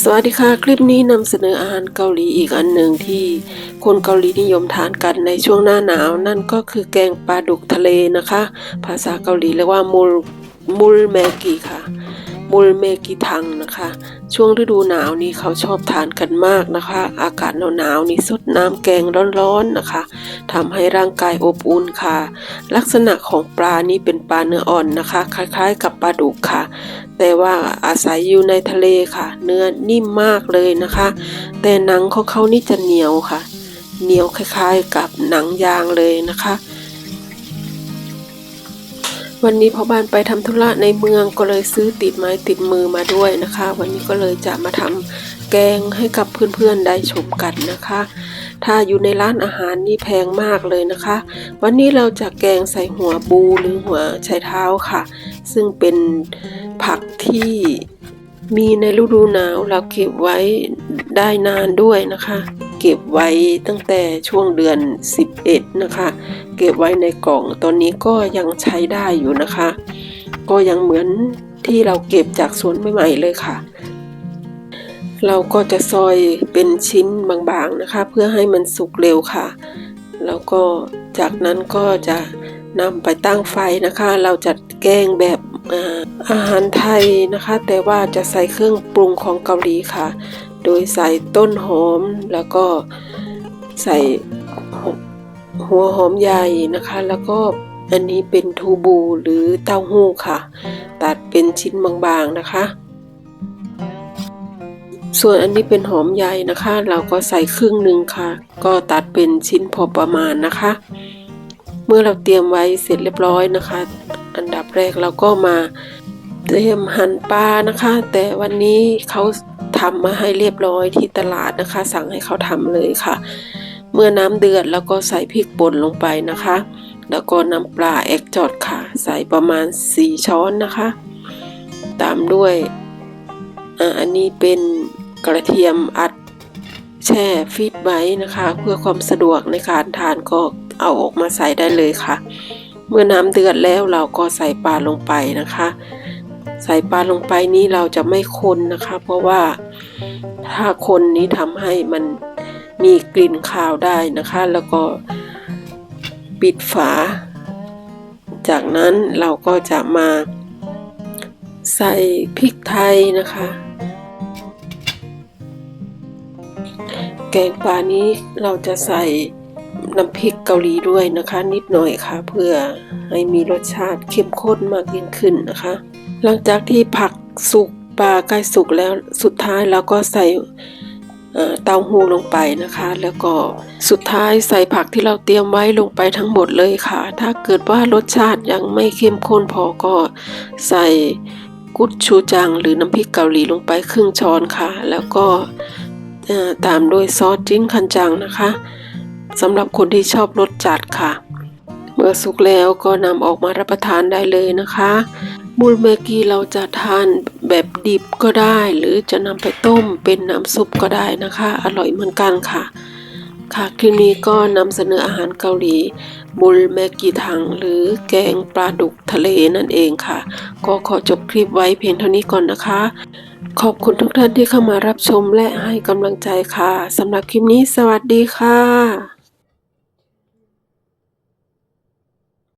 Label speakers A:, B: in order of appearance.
A: สวัสดีค่ะ คลิปนี้นำเสนออาหารเกาหลีอีกอันหนึ่งที่คนเกาหลีนิยมทานกันในช่วงหน้าหนาว นั่นก็คือแกงปลาดุกทะเลนะคะ ภาษาเกาหลีเรียกว่ามูลมูลแมกีค่ะ มูลเมกิทังนะคะ ช่วงฤดูหนาวนี้เขาชอบทานกันมากนะคะ อากาศหนาวๆนี่สดน้ำแกงร้อนๆนะคะ ทำให้ร่างกายอบอุ่นค่ะ ลักษณะของปลานี้เป็นปลาเนื้ออ่อนนะคะ คล้ายๆ กับปลาดุกค่ะ แต่ว่าอาศัยอยู่ในทะเลค่ะ เนื้อนิ่มมากเลยนะคะ แต่หนังของเขานี่จะเหนียวค่ะ เหนียวคล้ายๆ กับหนังยางเลยนะคะ วันนี้พอบ้านไปทำธุระในเมืองก็เลยซื้อติดไม้ติดมือมาด้วยนะคะ วันนี้ก็เลยจะมาทำแกงให้กับเพื่อนๆได้ชมกันนะคะ ถ้าอยู่ในร้านอาหารนี่แพงมากเลยนะคะ วันนี้เราจะแกงใส่หัวบูหรือหัวไชเท้าค่ะ ซึ่งเป็นผักที่มีในฤดูหนาวเราเก็บไว้ได้นานด้วยนะคะ เก็บไว้ตั้งแต่ช่วงเดือน 11 นะคะ เก็บไว้ในกล่องตอนนี้ก็ยังใช้ได้อยู่นะคะ ก็ยังเหมือนที่เราเก็บจากสวนใหม่ๆเลยค่ะ เราก็จะซอยเป็นชิ้นบางๆนะคะ เพื่อให้มันสุกเร็วค่ะ แล้วก็จากนั้นก็จะนำไปตั้งไฟนะคะ เราจะแกงแบบอาหารไทยนะคะ แต่ว่าจะใส่เครื่องปรุงของเกาหลีค่ะ ยใส่ต้นหอมแล้วก็ใส่หัวหอมใหญ่นะคะ แล้วก็อันนี้เป็นทูบูหรือเต้าหู้ค่ะ ตัดเป็นชิ้นบางๆนะคะ ส่วนอันนี้เป็นหอมใหญ่นะคะ เราก็ใส่ครึ่งหนึ่งค่ะ ก็ตัดเป็นชิ้นพอประมาณนะคะ เมื่อเราเตรียมไว้เสร็จเรียบร้อยนะคะ อันดับแรกเราก็มาเตรียมหั่นปลานะคะ แต่วันนี้เขา ทำมาให้เรียบร้อยที่ตลาดนะคะ สั่งให้เขาทำเลยค่ะ เมื่อน้ำเดือดแล้วก็ใส่พริกป่นลงไปนะคะ แล้วก็น้ำปลาแอกจอดค่ะ ใส่ประมาณ 4 ช้อนนะคะ ตามด้วยอ,อันนี้เป็นกระเทียมอัดแช่ฟีดไว้นะคะ เพื่อความสะดวกในการทานก็เอาออกมาใส่ได้เลยค่ะ เมื่อน้ำเดือดแล้วเราก็ใส่ปลาลงไปนะคะ ใส่ปลาลงไปนี้เราจะไม่คนนะคะ เพราะว่า ถ้าคนนี้ทำให้มันมีกลิ่นคาวได้นะคะ แล้วก็ปิดฝา จากนั้นเราก็จะมาใส่พริกไทยนะคะ แกงปลานี้เราจะใส่น้ำพริกเกาหลีด้วยนะคะ นิดหน่อยค่ะ เพื่อให้มีรสชาติเข้มข้นมากยิ่งขึ้นนะคะ หลังจากที่ผักสุก ปลาใกล้สุกแล้วสุดท้ายเราก็ใส่เต้าหู้ลงไปนะคะ แล้วก็สุดท้ายใส่ผักที่เราเตรียมไว้ลงไปทั้งหมดเลยค่ะ ถ้าเกิดว่ารสชาติยังไม่เข้มข้นพอก็ใส่กุดชูจังหรือน้ำพริกเกาหลีลงไปครึ่งช้อนค่ะ แล้วก็ตามด้วยซอสจิ้นคันจังนะคะสำหรับคนที่ชอบรสจัดค่ะ มื่อสุกแล้วก็นำออกมารับประทานได้เลยนะคะมูลเมกีเราจะทานแบบดิบก็ได้ หรือจะนำไปต้มเป็นน้ำซุปก็ได้นะคะ อร่อยเหมือนกันค่ะ ค่ะคลิปนี้ก็นำเสนออาหารเกาหลีบุลเมกีทังหรือแกงปลาดุกทะเลนั่นเองค่ะ ก็ขอจบคลิปไว้เพียงเท่านี้ก่อนนะคะ ขอบคุณทุกท่านที่เข้ามารับชมและให้กำลังใจค่ะสำหรับคลิปนี้สวัสดีค่ะ